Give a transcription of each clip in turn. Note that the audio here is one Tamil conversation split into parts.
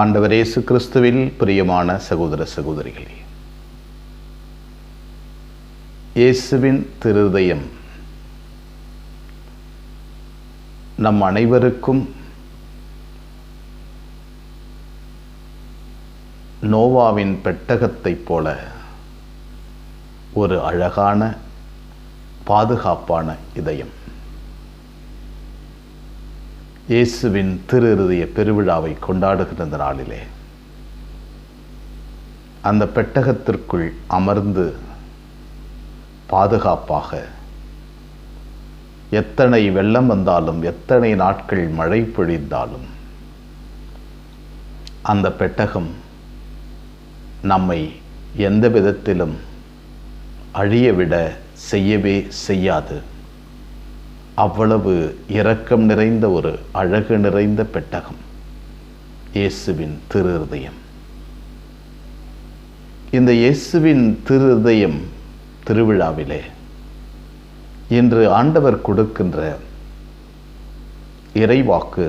ஆண்டவர் இயேசு கிறிஸ்துவில் பிரியமான சகோதர சகோதரிகளே இயேசுவின் திருதயம் நம் அனைவருக்கும் நோவாவின் பெட்டகத்தைப் போல ஒரு அழகான பாதுகாப்பான இதயம். இயேசுவின் திரு இருதய பெருவிழாவை கொண்டாடுகிற இந்த நாளிலே அந்த பெட்டகத்திற்குள் அமர்ந்து பாதுகாப்பாக எத்தனை வெள்ளம் வந்தாலும் எத்தனை நாட்கள் மழை பொழிந்தாலும் அந்த பெட்டகம் நம்மை எந்த விதத்திலும் அழியவிட செய்யவே செய்யாது. அவ்வளவு இரக்கம் நிறைந்த ஒரு அழகு நிறைந்த பெட்டகம். இயேசுவின் திரு இருதயம் இந்த இயேசுவின் திரு இருதயம் திருவிழாவிலே இன்று ஆண்டவர் கொடுக்கின்ற இறைவாக்கு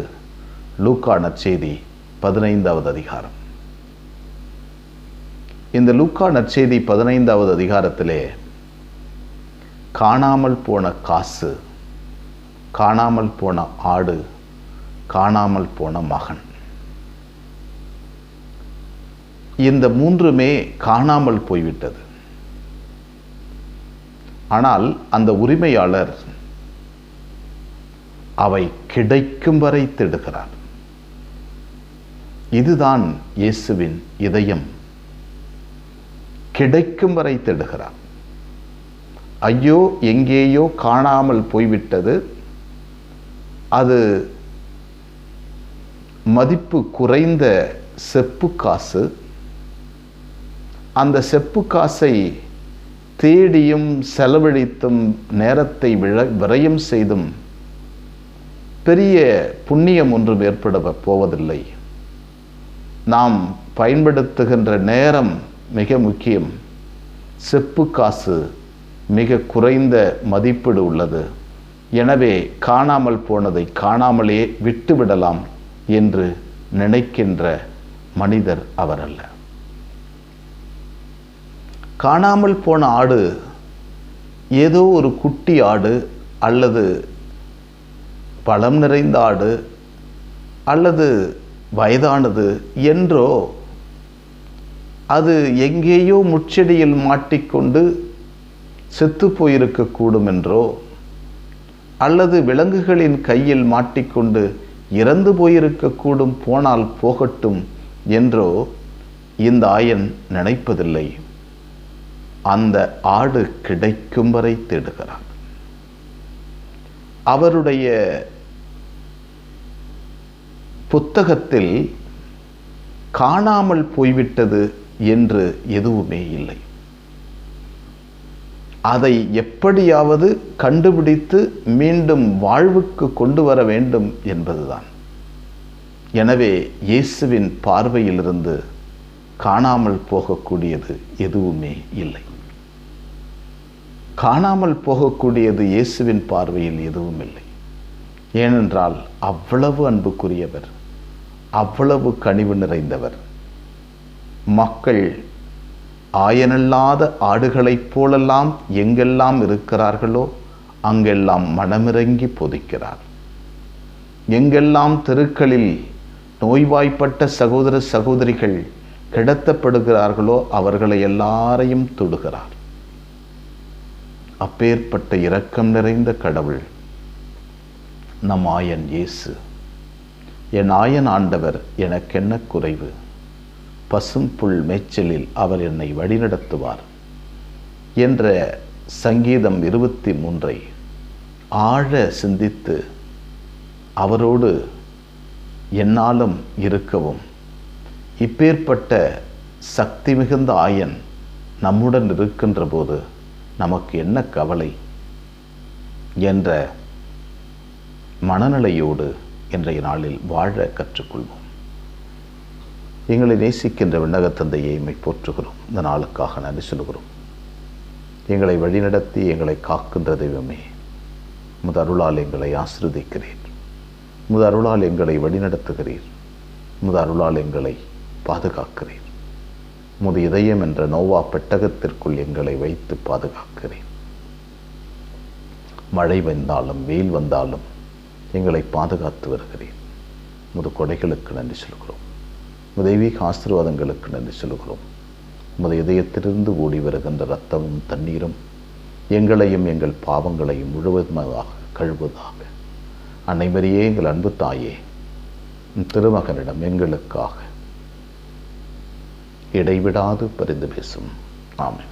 லூக்கான செய்தி பதினைந்தாவது அதிகாரம். இந்த லூக்கா நற்செய்தி பதினைந்தாவது அதிகாரத்திலே காணாமல் போன காசு காணாமல் போன ஆடு காணாமல் போன மகன். இந்த மூன்றுமே காணாமல் போய்விட்டது. ஆனால் அந்த உரிமையாளர் அவை கிடைக்கும் வரை திடுகிறார். இதுதான் இயேசுவின் இதயம். கிடைக்கும் வரை தேடுகிறார். ஐயோ எங்கேயோ காணாமல் போய்விட்டது. அது மதிப்பு குறைந்த செப்பு காசு. அந்த செப்பு காசை தேடியும் செலவழித்தும் நேரத்தை விழ விரயம் செய்தும் பெரிய புண்ணியம் ஒன்றும் ஏற்பட போவதில்லை. நாம் பயன்படுத்துகின்ற நேரம் மிக முக்கியம். செப்பு காசு மிக குறைந்த மதிப்பீடு உள்ளது. எனவே காணாமல் போனதை காணாமலே விட்டுவிடலாம் என்று நினைக்கின்ற மனிதர் அவர் அல்ல காணாமல் போன ஆடு ஏதோ ஒரு குட்டி ஆடு அல்லது பழம் நிறைந்த ஆடு அல்லது வயதானது என்றோ அது எங்கேயோ முச்செடியில் மாட்டிக்கொண்டு செத்து போயிருக்கக்கூடும் என்றோ அல்லது விலங்குகளின் கையில் மாட்டிக்கொண்டு இறந்து போயிருக்கக்கூடும் போனால் போகட்டும் என்றோ இந்த ஆயன் நினைப்பதில்லை. அந்த ஆடு கிடைக்கும் வரை தேடுகிறார் அவருடைய புத்தகத்தில் காணாமல் போய்விட்டது என்று எதுவுமே இல்லை. அதை எப்படியாவது கண்டுபிடித்து மீண்டும் வாழ்வுக்கு கொண்டு வர வேண்டும் என்பதுதான். எனவே இயேசுவின் பார்வையிலிருந்து காணாமல் போகக்கூடியது எதுவுமே இல்லை. காணாமல் போகக்கூடியது இயேசுவின் பார்வையில் எதுவும் இல்லை. ஏனென்றால் அவ்வளவு அன்புக்குரியவர் அவ்வளவு கனிவு நிறைந்தவர். மக்கள் ஆயனல்லாத ஆடுகளைப் போலெல்லாம் எங்கெல்லாம் இருக்கிறார்களோ அங்கெல்லாம் மனமிறங்கி பொதிக்கிறார். எங்கெல்லாம் தெருக்களில் நோய்வாய்ப்பட்ட சகோதர சகோதரிகள் கிடத்தப்படுகிறார்களோ அவர்களை எல்லாரையும் தொடுகிறார். அப்பேற்பட்ட இரக்கம் நிறைந்த கடவுள் நம் ஆயன் இயேசு. என் ஆயன் ஆண்டவர் எனக்கென்ன குறைவு? பசும் புல் மேய்ச்சலில் அவர் என்னை வழிநடத்துவார் என்ற சங்கீதம் இருபத்தி மூன்றை ஆழ சிந்தித்து அவரோடு என்னாலும் இருக்கவும் இப்பேற்பட்ட சக்தி மிகுந்த ஆயன் நம்முடன் இருக்கின்ற போது நமக்கு என்ன கவலை? என்ற மனநிலையோடு இன்றைய நாளில் வாழ கற்றுக்கொள்வோம். எங்களை நேசிக்கின்ற விண்ணகத்தந்தையை எம்மை போற்றுகிறோம். இந்த நாளுக்காக நன்றி சொல்கிறோம் எங்களை வழிநடத்தி எங்களை காக்கின்ற தெய்வமே முத அருளால் எங்களை ஆசிர்வதிக்கிறீர். முத அருளால் எங்களை வழிநடத்துகிறீர். உமது அருளால் எங்களை பாதுகாக்கிறீர். முது இதயம் என்ற நோவா பெட்டகத்திற்குள் எங்களை வைத்து பாதுகாக்கிறேன் மழை வந்தாலும் வெயில் வந்தாலும் எங்களை பாதுகாத்து வருகிறேன் முது கொடைகளுக்கு நன்றி சொல்கிறோம் தெய்வீக ஆசீர்வாதங்களுக்கு நன்றி சொல்கிறோம் உமது இதயத்திலிருந்து ஓடி வருகின்ற ரத்தமும் தண்ணீரும் எங்களையும் எங்கள் பாவங்களையும் முழுவதுமாக கழுவதாக அனைவரையே எங்கள் அன்பு தாயே திருமகனிடம் எங்களுக்காக இடைவிடாது பரிந்து பேசும். ஆமாம்